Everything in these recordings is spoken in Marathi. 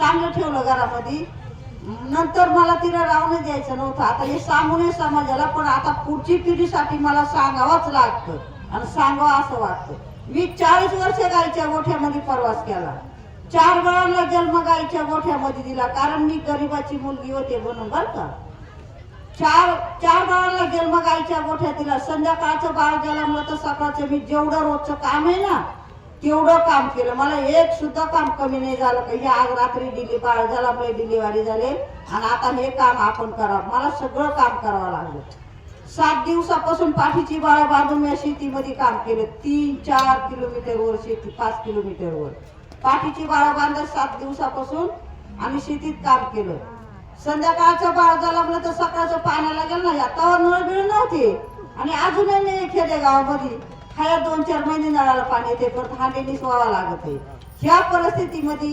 चांगलं ठेवलं घरामध्ये. नंतर मला तिला राहून द्यायचं नव्हतं. आता हे सांगून समाजाला पण आता पुढची पिढीसाठी मला सांगावंच लागतं. आणि सांगावं असं वाटतं. मी चाळीस वर्ष गायच्या गोठ्यामध्ये प्रवास केला. चार वेळाला जन्म गायच्या गोठ्यामध्ये दिला कारण मी गरिबाची मुलगी होते म्हणून बरं का. चार चार बाळाला जन्म गायच्या गोठ्यात दिला. संध्याकाळचं बाळ जन्मलं तर सकाळचं मी जेवढं रोजचं काम आहे ना तेवढं काम केलं? मला एक सुद्धा काम कमी नाही झालं का? हे आज रात्री दिली बाळ जन्मले डिलिव्हरी झाले. आणि आता हे काम आपण करावं. मला सगळं काम करावं लागलं. सात दिवसापासून पाठीची बाळ बांधून मी शेतीमध्ये काम केलं. तीन चार किलोमीटरवर शेती पाच किलोमीटरवर पाठीची बाळ बांधत सात दिवसापासून आम्ही शेतीत काम केलं. संध्याकाळचं बाळ जलमलं तर सकाळचं पाण्याला गेलं नाही आता नळ बिळ नव्हते. आणि अजूनही खेडेगावामध्ये ह्या दोन चार महिने नळाला पाणी येते परत हांडेने सोवा लागत आहे. ह्या परिस्थितीमध्ये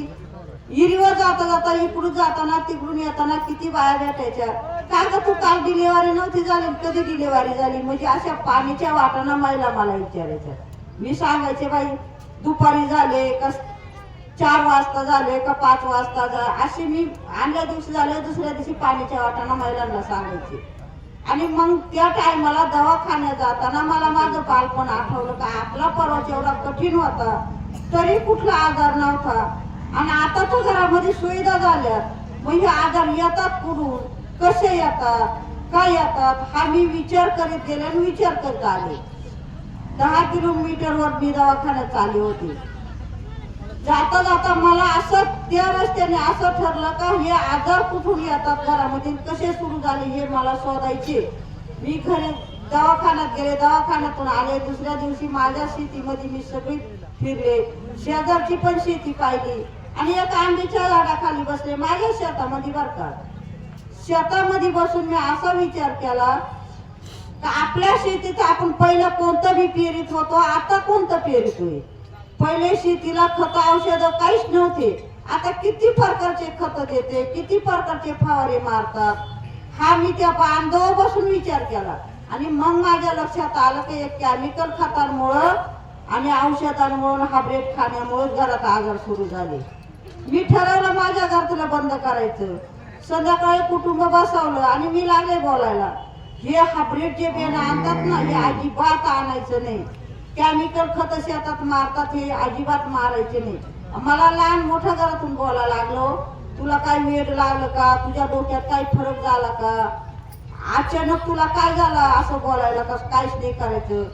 इरीवर जाता जाता इकडून जाताना तिकडून येताना किती बाया भेटायच्या? का ग तू काल डिलिव्हरी नव्हती झाली कधी डिलिव्हरी झाली? म्हणजे अशा पाण्याच्या वाटाना महिला मला विचारायच्या. मी सांगायचे बाई दुपारी झाले का चार वाजता झाले का पाच वाजता झाले? असे मी आणल्या दिवशी झाले दुसऱ्या दिवशी पाण्याच्या वाटाना महिलांना सांगायचे. आणि मग त्या टायमाला दवाखान्यात जाताना मला माझं बालपण आठवलं का? आपला परवाच एवढा कठीण होता. तरी कुठला आजार नव्हता. आणि आता तर घरामध्ये सुविधा झाल्या. मग हे आजार येतात कुठून? कसे येतात? काय येतात? हा मी विचार करीत गेले आणि विचार करत आले. दहा किलोमीटरवर मी दवाखान्यात आले होते. जाता जाता मला असं त्या रस्त्याने असं ठरलं का हे आजार कुठून येतात घरामध्ये कसे सुरू झाले हे मला शोधायचे. मी घरी दवाखान्यात गेले. दवाखान्यातून आले. दुसऱ्या दिवशी माझ्या शेतीमध्ये मी सगळी फिरले. शेजारची पण शेती पाहिली. आणि एक आंबीच्या झाडाखाली बसले. माझ्या शेतामध्ये बर का. शेतामध्ये बसून मी असा विचार केला का आपल्या शेतीत आपण पहिलं कोणतं बी पेरीत होतो? आता कोणतं पेरितोय पहिले शेतीला खत औषध काहीच नव्हते. आता किती प्रकारचे खत देते किती प्रकारचे फवारे मारतात? हा मी त्या बांधव बसून विचार केला. आणि मग माझ्या लक्षात आलं की एक केमिकल खतांमुळं आणि औषधांमुळं हायब्रिड खाण्यामुळे घरात आजार सुरू झाले. मी ठरवलं माझ्या घरातला बंद करायचं. संध्याकाळी कुटुंब बसवलं आणि मी लागले बोलायला. हे हायब्रिड जे बेणं आणतात ना हे अजिबात आणायचं नाही. केमिकल खत शेतात मारतात हे अजिबात मारायचे नाही. मला लहान मोठ्या घरातून बोलायला लागलो. तुला काय वेळ लागलं का? तुझ्या डोक्यात काय फरक झाला का? अचानक तुला काय झालं? असं बोलायला का काहीच नाही करायचं.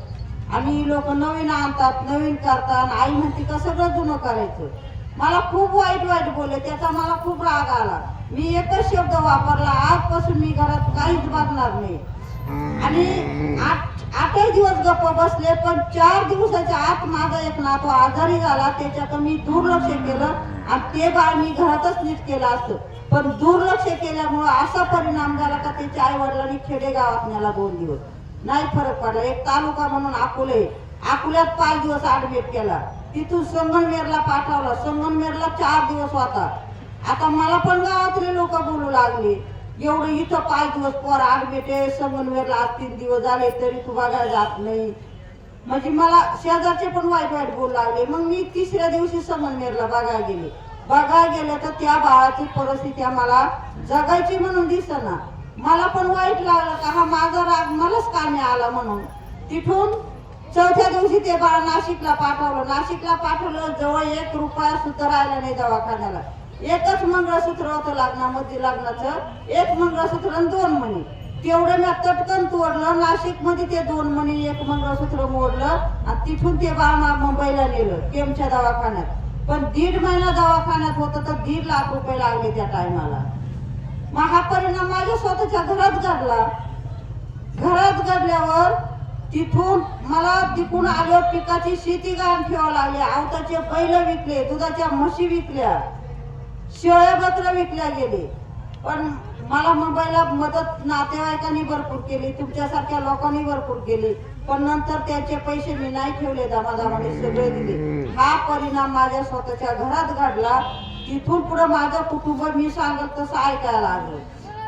आणि लोक नवीन आणतात नवीन करतात आई म्हणते का सगळं जुनं करायचं? मला खूप वाईट वाईट बोलले. त्याचा मला खूप राग आला. मी एकच शब्द वापरला. आजपासून मी घरात काहीच बघणार नाही. आणि आठ आठही दिवस गप्प बसले पण चार दिवसाच्या आत माझा एक नातो आजारी झाला त्याच्यात मी दुर्लक्ष केलं आणि ते बाळ मी घरातच नीट केलं असतं. पण दुर्लक्ष केल्यामुळं असा परिणाम झाला का त्याच्या आई वडिलांनी खेडेगावात नेला दोन दिवस. नाही फरक पडला. एक तालुका म्हणून अकोले अकोल्यात पाच दिवस ऍडमिट केला. तिथून संगमनेरला पाठवला. संगमनेरला चार दिवस होता. आता मला पण गावातले लोक बोलू लागले. एवढं इथं पाच दिवस पोर ऍडमिट समन्वयला आज तीन दिवस झाले तरी तू बघायला जात नाही. म्हणजे मला शेजारचे पण वाईट वाईट बोलू लागले. मग मी तिसऱ्या दिवशी समन्वयला बघायला गेले. बघायला गेले तर त्या बाळाची परिस्थिती आम्हाला जगायची म्हणून दिसना. मला पण वाईट लागलं का हा माझा राग मलाच कामे आला म्हणून. तिथून चौथ्या दिवशी ते बाळ नाशिकला पाठवलं. नाशिकला पाठवलं जवळ एक रुपया सुद्धा राहिला नाही दवाखान्याला. एकच मंगळसूत्र होतं लग्नामध्ये लग्नाचं. एक मंगळसूत्र आणि दोन मणी. तेवढं मी तटकन तोडलं नाशिकमध्ये ते दोन मणी एक मंगळसूत्र मोडलं आणि तिथून ते बाळमा मुंबईला नेलं केमच्या दवाखान्यात. पण दीड महिना दवाखान्यात होतं तर दीड लाख रुपये लागले त्या टायमाला. मग हा परिणाम माझ्या स्वतःच्या घरात घडला. घरात घडल्यावर तिथून मला तिकून आल्यावर पिकाची शेती गाण ठेवावं लागली आवताचे बैल विकले दुधाच्या म्हशी विकल्या. शिळेपत्र विकल्या गेले. पण मला मुंबईला मदत नातेवाईकांनी भरपूर केली तुमच्यासारख्या लोकांनी भरपूर केली. पण नंतर त्याचे पैसे मी नाही ठेवले दामादामाने सगळे दिले. हा परिणाम माझ्या स्वतःच्या घरात घडला. तिथून पुढे माझं कुटुंब मी सांगत तसं ऐकायला लागलं.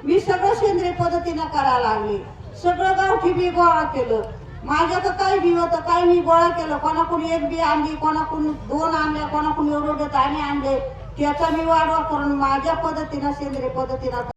मी सगळं सेंद्रिय पद्धतीनं करायला लागले. सगळं गावठी मी गोळा केलं. माझ्या तर काही बी होतं काही मी गोळा केलं. कोणाकडून एक बी आणली कोणाकडून दोन आणल्या कोणाकडून एवढे एवढे दाणे आणले. त्याचा मी वाढवा करून माझ्या पद्धतीनं सेंद्रिय पद्धतीनं